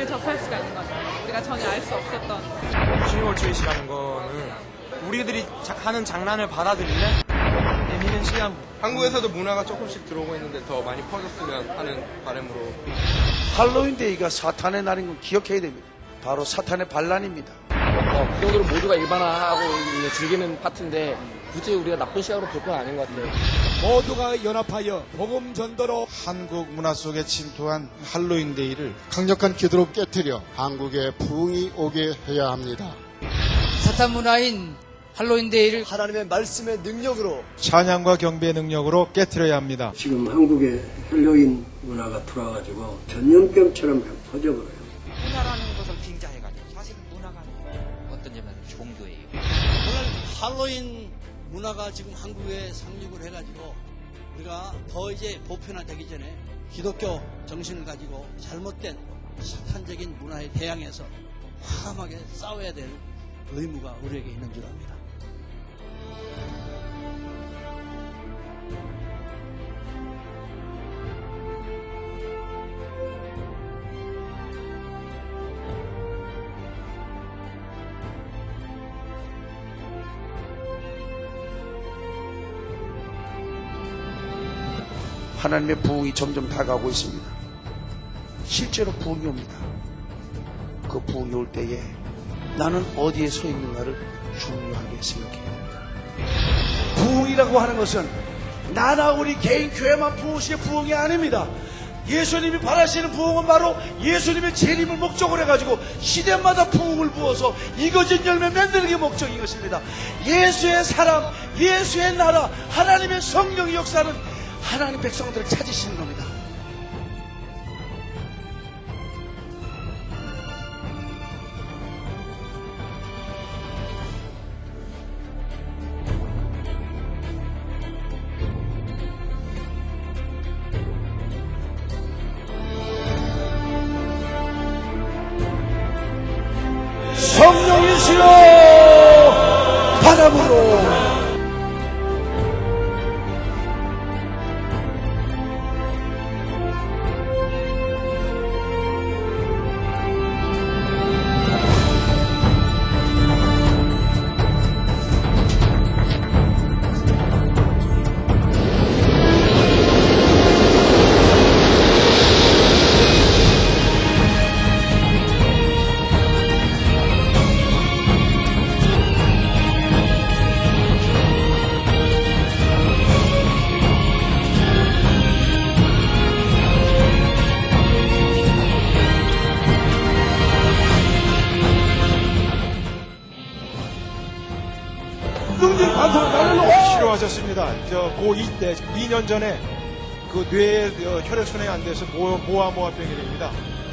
문화를 접할 수가 있는 거죠. 우리가 전혀 알 수 없었던. 시골주의시라는 거는 우리들이 자, 하는 장난을 받아들이는 재미는 시간. 한국에서도 문화가 조금씩 들어오고 있는데 더 많이 퍼졌으면 하는 바람으로. 할로윈데이가 사탄의 날인 건 기억해야 됩니다. 바로 사탄의 반란입니다. 어, 그 정도로 모두가 일반화하고 즐기는 파트인데 굳이 우리가 나쁜 시각으로 볼 건 아닌 것 같아요. 모두가 연합하여 복음 전도로 한국 문화 속에 침투한 할로윈데이를 강력한 기도로 깨뜨려 한국에 부흥이 오게 해야 합니다. 사탄 문화인 할로윈데이를 하나님의 말씀의 능력으로 찬양과 경배의 능력으로 깨뜨려야 합니다. 지금 한국에 헬로윈 문화가 들어와가지고 전염병처럼 퍼져버려요. 문화라는 것을 빙자해가지고 사실 문화가 어떤 점에서 종교예요. 할로윈 문화가 지금 한국에 상륙을 해가지고 우리가 더 이제 보편화되기 전에 기독교 정신을 가지고 잘못된 사탄적인 문화에 대항해서 화감하게 싸워야 될 의무가 우리에게 있는 줄 압니다. 하나님의 부흥이 점점 다가오고 있습니다. 실제로 부흥이 옵니다. 그 부흥이 올 때에 나는 어디에 서 있는가를 중요하게 생각해야 됩니다. 부흥이라고 하는 것은 나나 우리 개인 교회만 부으시의 부흥이 아닙니다. 예수님이 바라시는 부흥은 바로 예수님의 재림을 목적으로 해가지고 시대마다 부흥을 부어서 이거진 열매 게 목적인 것입니다. 예수의 사람, 예수의 나라, 하나님의 성령의 역사는 하나님 백성들을 찾으시는 겁니다. 성령이시여 바람으로 날로 싫어하셨습니다. 저 고2 때 2년 전에 그 뇌에 어, 혈액순환이 안 돼서 모- 모아 모아 병이 됩니다.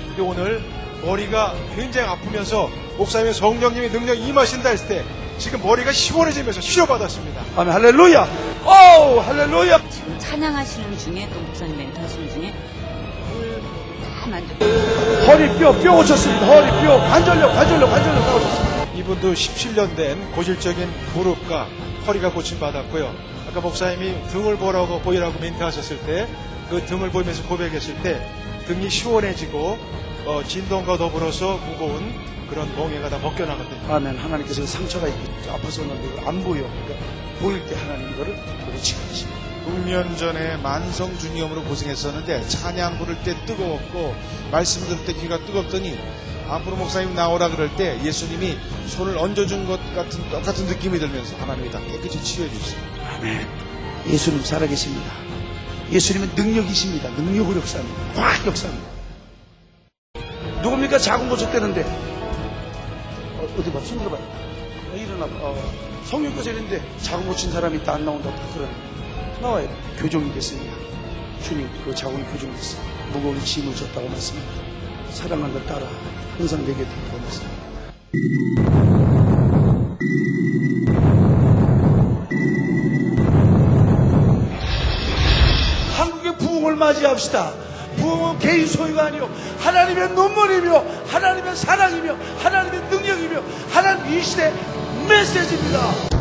근데 오늘 머리가 굉장히 아프면서 목사님의 성령님의 능력이 임하신다 했을 때 지금 머리가 시원해지면서 치료받았습니다. 아멘 할렐루야 오 할렐루야 지금 찬양하시는 중에 또 목사님 멘트 하시는 중에 뭘다 만족. 허리 뼈 뼈 고쳤습니다 허리 뼈 관절력 관절력 관절력 다 고쳤습니다 이분도 17년 된 고질적인 무릎과 허리가 고침받았고요. 아까 목사님이 등을 보라고 보이라고 멘트하셨을 때 그 등을 보면서 고백했을 때 등이 시원해지고 어, 진동과 더불어서 무거운 그런 멍해가 다 벗겨나거든요. 아멘 하나님께서 상처가 있고 아파서 이걸 안 보여 그러니까 보일 때 하나님 이거를 도대체 하십니다 6년 전에 만성주니엄으로 고생했었는데 찬양 부를 때 뜨거웠고 말씀 들을 때 귀가 뜨겁더니 앞으로 목사님 나오라 그럴 때 예수님이 손을 얹어준 것 같은 똑같은 느낌이 들면서 하나님이 다 깨끗이 치유해 주셨습니다. 아멘. 예수님 살아계십니다. 예수님은 능력이십니다. 능력으로 역사합니다. 확 역사합니다. 누굽니까? 작은 거 줬대는데. 어, 어디 봐? 손 들어봐. 어, 일어나 봐. 어, 성령께서 이랬는데 작은 거친 사람이 있다 안 나온다 다 그러네. 나와요. 교종이 됐습니다. 주님 그 작은 교종이 됐어 무거운 짐을 줬다고 말씀합니다 사랑한다 따라 항상 내 곁에 있다고 말씀합니다 한국의 부흥을 맞이합시다. 부흥은 개인 소유가 아니요 하나님의 눈물이며 하나님의 사랑이며 하나님의 능력이며 하나님 이 시대 메시지입니다.